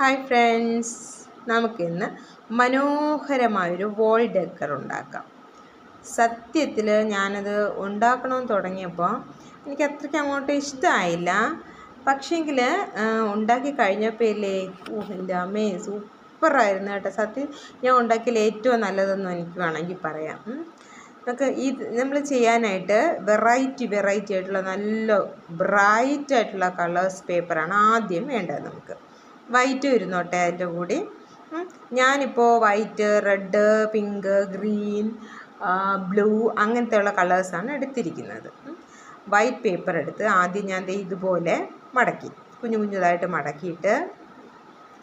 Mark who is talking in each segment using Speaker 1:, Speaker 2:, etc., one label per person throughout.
Speaker 1: Hi friends നമുക്കിന്ന് മനോഹരമായൊരു wall decker ഉണ്ടാക്കാം. സത്യത്തിൽ ഞാനത് ഉണ്ടാക്കണമെന്ന് തുടങ്ങിയപ്പോൾ എനിക്ക് അത്രയ്ക്ക് അങ്ങോട്ട് ഇഷ്ടമായില്ല പക്ഷേങ്കിൽ ഉണ്ടാക്കി കഴിഞ്ഞപ്പോൾ ഇല്ലേ? ഓഹ് എന്റെ അമ്മേ സൂപ്പറായിരുന്നു കേട്ടോ. സത്യം ഞാൻ ഉണ്ടാക്കിയാൽ ഏറ്റവും നല്ലതെന്ന് എനിക്ക് വേണമെങ്കിൽ പറയാം. നമുക്ക് ഈ നമ്മൾ ചെയ്യാനായിട്ട് വെറൈറ്റി വെറൈറ്റി ആയിട്ടുള്ള നല്ല ബ്രൈറ്റ് ആയിട്ടുള്ള കളേഴ്സ് പേപ്പറാണ് ആദ്യം വേണ്ടത് നമുക്ക്. വൈറ്റ് വരുന്നോട്ടെ അതിന്റെ കൂടി. ഞാനിപ്പോൾ white red pink green blue അങ്ങനത്തെയുള്ള കളേഴ്സാണ് എടുത്തിരിക്കുന്നത് വൈറ്റ് പേപ്പർ എടുത്ത് ആദ്യം ഞാൻ ഇതുപോലെ മടക്കി കുഞ്ഞു കുഞ്ഞുതായിട്ട് മടക്കിയിട്ട്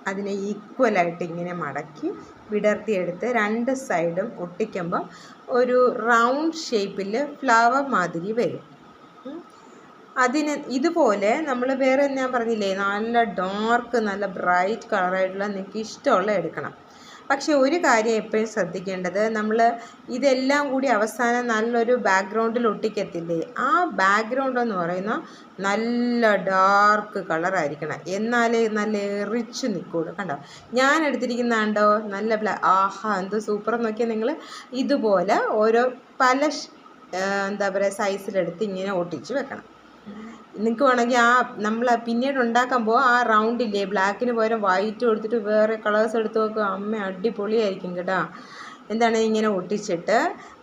Speaker 1: അതിനെ ഈക്വലായിട്ട് ഇങ്ങനെ മടക്കി വിടർത്തിയെടുത്ത് രണ്ട് സൈഡും ഒട്ടിക്കുമ്പോൾ ഒരു റൗണ്ട് ഷേപ്പിൽ ഫ്ലവർ മാതിരി വരും. അതിന് ഇതുപോലെ നമ്മൾ വേറെ ഞാൻ പറഞ്ഞില്ലേ നല്ല ഡാർക്ക് നല്ല ബ്രൈറ്റ് കളറായിട്ടുള്ള നിങ്ങൾക്ക് ഇഷ്ടമുള്ള എടുക്കണം. പക്ഷേ ഒരു കാര്യം എപ്പോഴും ശ്രദ്ധിക്കേണ്ടത് നമ്മൾ ഇതെല്ലാം കൂടി അവസാനം നല്ലൊരു ബാക്ക്ഗ്രൗണ്ടിൽ ഒട്ടിക്കത്തില്ലേ ആ ബാക്ക്ഗ്രൗണ്ട് എന്ന് പറയുന്ന നല്ല ഡാർക്ക് കളറായിരിക്കണം എന്നാലേ നല്ല എറിച്ച് നിൽക്കുള്ളൂ കണ്ടോ? ഞാൻ എടുത്തിരിക്കുന്ന കണ്ടോ നല്ല ബ്ലാ ആഹാ എന്ത് സൂപ്പർ നോക്കിയാൽ നിങ്ങൾ ഇതുപോലെ ഓരോ പല എന്താ പറയുക സൈസിലെടുത്ത് ഇങ്ങനെ ഒട്ടിച്ച് വെക്കണം. നിങ്ങൾക്ക് വേണമെങ്കിൽ ആ നമ്മൾ പിന്നീട് ഉണ്ടാക്കുമ്പോൾ ആ റൗണ്ടില്ലേ ബ്ലാക്കിന് പകരം വൈറ്റ് കൊടുത്തിട്ട് വേറെ കളേഴ്സ് എടുത്ത് നോക്കുക അമ്മ അടിപൊളിയായിരിക്കും കേട്ടോ. എന്താണ് ഇങ്ങനെ ഒട്ടിച്ചിട്ട്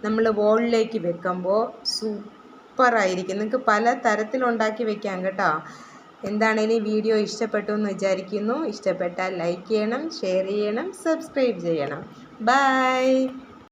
Speaker 1: നമ്മൾ വോളിലേക്ക് വെക്കുമ്പോൾ സൂപ്പറായിരിക്കും. നിങ്ങൾക്ക് പല തരത്തിലുണ്ടാക്കി വെക്കാം കേട്ടോ. എന്താണേലും വീഡിയോ ഇഷ്ടപ്പെട്ടു എന്ന് വിചാരിക്കുന്നു. ഇഷ്ടപ്പെട്ടാൽ ലൈക്ക് ചെയ്യണം ഷെയർ ചെയ്യണം സബ്സ്ക്രൈബ് ചെയ്യണം. ബൈ